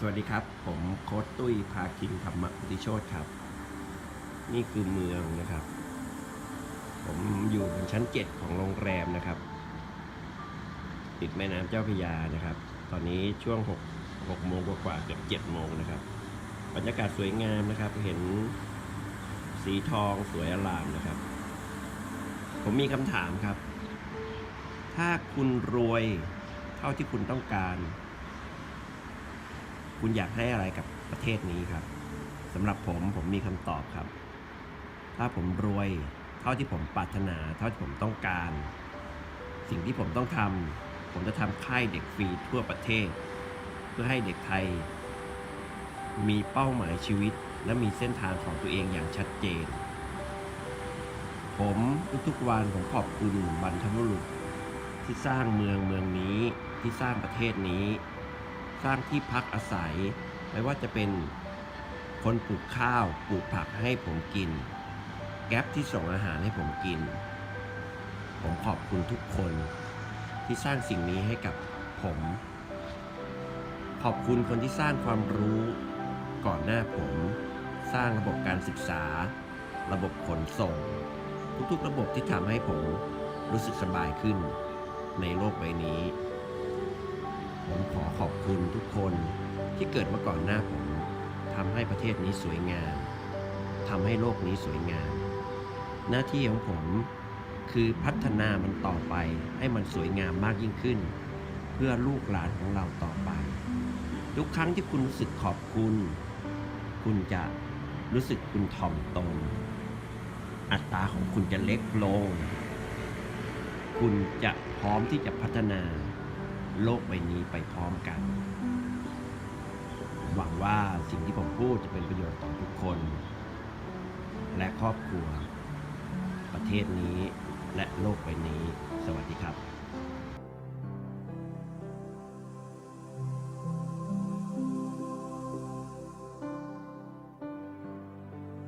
สวัสดีครับ ผมโค้ดตุ้ยพาคินธรรมพุทธิโชตครับ นี่คือเมืองนะครับ ผมอยู่บนชั้นเจ็ดของโรงแรมนะครับ ติดแม่น้ำเจ้าพยานะครับ ตอนนี้ช่วง6 6โมงกว่าเกือบ7โมงนะครับ บรรยากาศสวยงามนะครับ เห็นสีทองสวยอลามนะครับ ผมมีคำถามครับ ถ้าคุณรวยเท่าที่คุณต้องการ คุณอยากให้อะไรกับประเทศนี้ครับสำหรับผมผมมีคำตอบครับ ถ้าผมรวย เท่าที่ผมปรารถนา เท่าที่ผมต้องการ สิ่งที่ผมต้องทำผมจะทำค่ายเด็กฟรีทั่วประเทศ เพื่อให้เด็กไทย มีเป้าหมายชีวิต และมีเส้นทางของตัวเองอย่างชัดเจน ผมทุกๆวันผมขอบคุณบรรพบุรุษที่สร้างเมืองเมืองนี้ที่สร้างประเทศนี้ สร้างที่พักอาศัย ไม่ว่าจะเป็นคนปลูกข้าวปลูกผักให้ผมกิน แก๊ปที่ส่งอาหารให้ผมกิน ผมขอบคุณทุกคนที่สร้างสิ่งนี้ให้กับผม ขอบคุณคนที่สร้างความรู้ก่อนหน้าผม สร้างระบบการศึกษา ระบบขนส่ง ทุกๆระบบที่ทำให้ผมรู้สึกสบายขึ้นในโลกใบนี้ ขอบคุณทุกคนที่เกิดมาก่อนหน้าผมทำให้ประเทศนี้สวยงามทำให้โลกนี้สวยงาม หน้าที่ของผมคือพัฒนามันต่อไปให้มันสวยงามมากยิ่งขึ้น เพื่อลูกหลานของเราต่อไป ทุกครั้งที่คุณรู้สึกขอบคุณ คุณจะรู้สึกคุณถ่อมตนอัตราของคุณจะเล็กลง คุณจะพร้อมที่จะพัฒนา โลกใบนี้ไปพร้อมกัน หวังว่าสิ่งที่ผมพูดจะเป็นประโยชน์ต่อทุกคน และครอบครัว ประเทศนี้และโลกใบนี้ สวัสดีครับ